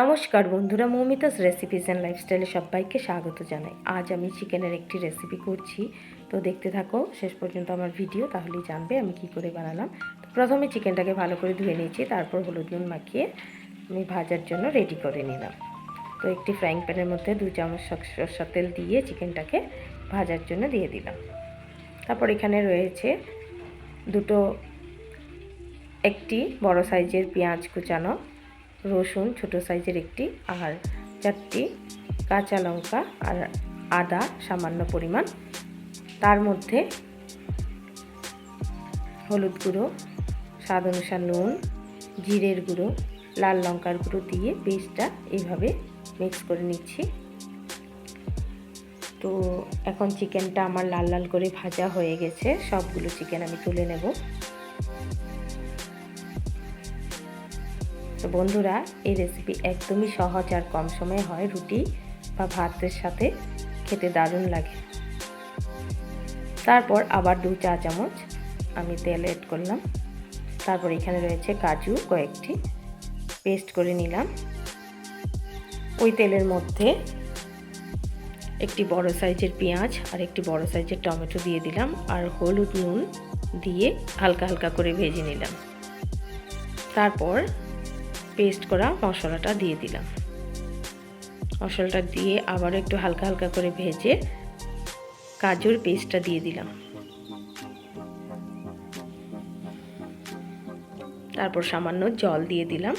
নমস্কার বন্ধুরা, Moumita's recipes and লাইফস্টাইলে সবাইকে স্বাগত জানাই। আজ আমি চিকেনের একটি রেসিপি করছি। তো দেখতে থাকো, শেষ পর্যন্ত আমার ভিডিও তাহলেই জানবে আমি কি করে বানালাম। তো প্রথমে চিকেনটাকে ভালো করে ধুয়ে নিয়েছি, তারপর হলুদ নুন মাখিয়ে আমি ভাজার জন্য রেডি করে নিলাম। তো একটি ফ্রাইং প্যানের মধ্যে দু চামচ সরষা তেল দিয়ে চিকেনটাকে ভাজার জন্য দিয়ে দিলাম। তারপর এখানে রয়েছে দুটো একটি বড় সাইজের পেঁয়াজ কুচানো রসুন ছোট সাইজের একটি আর চারটি কাঁচা লঙ্কা আর আদা সামান্য পরিমাণ। তার মধ্যে হলুদ গুঁড়ো, স্বাদ অনুসার নুন, জিরের গুঁড়ো, লাল লঙ্কার গুঁড়ো দিয়ে পেস্টটা এইভাবে মিক্স করে নিচ্ছি। তো এখন চিকেনটা আমার লাল লাল করে ভাজা হয়ে গেছে, সবগুলো চিকেন আমি তুলে নেব। তো বন্ধুরা, এই রেসিপি একদমই সহজ আর কম সময়ে হয় রুটি বা ভাতের সাথে। খেতে দারুণ লাগে। তারপর আবার দু চা চামচ আমি তেল এড করলাম। তারপর এখানে রয়েছে কাজু কয়েকটি। পেস্ট করে নিলাম। ওই তেলের মধ্যে একটি বড় সাইজের পেঁয়াজ আর একটি বড় সাইজের টমেটো দিয়ে দিলাম আর হলুদ নুন দিয়ে হালকা হালকা করে ভেজে নিলাম। তারপর পেস্ট করা মশলাটা দিয়ে দিলাম। মশলাটা দিয়ে আবার একটু হালকা হালকা করে ভেজে কাজুর পেস্টটা দিয়ে দিলাম। তারপর সামান্য জল দিয়ে দিলাম।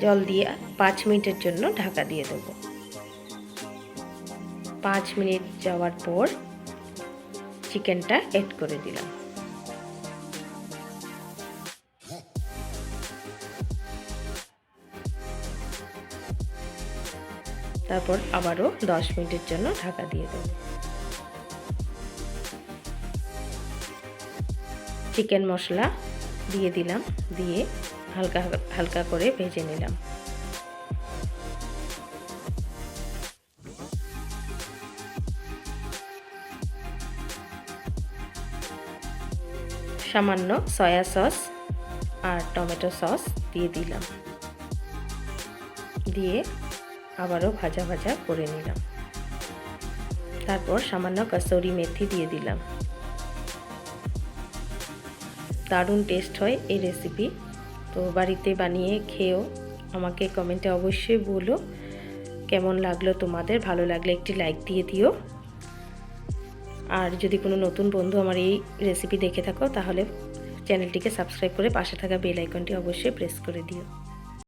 জল দিয়ে পাঁচ মিনিটের জন্য ঢাকা দিয়ে দেবো। পাঁচ মিনিট যাওয়ার পর চিকেনটা এড করে দিলাম। তারপর আবারও দশ মিনিটের জন্য ঢাকা দিয়ে দেব। চিকেন মশলা দিয়ে দিলাম, দিয়ে হালকা হালকা করে ভেজে নিলাম। সামান্য সয়া সস আর টমেটো সস দিয়ে দিলাম। দিয়ে আবারও ভাজা ভাজা করে নিলাম। তারপর সামান্য কাসৌরি মেথি দিয়ে দিলাম। দারুণ টেস্ট হয় এই রেসিপি তো বাড়িতে বানিয়ে খেয়েও আমাকে কমেন্টে অবশ্যই বলো। কেমন লাগল তোমাদের? ভালো লাগলে একটি লাইক দিয়ে দিও। আর যদি কোনো নতুন বন্ধু আমার এই রেসিপি দেখে থাকো, তাহলে চ্যানেলটিকে সাবস্ক্রাইব করে পাশে থাকা বেল আইকনটি অবশ্যই প্রেস করে দিও।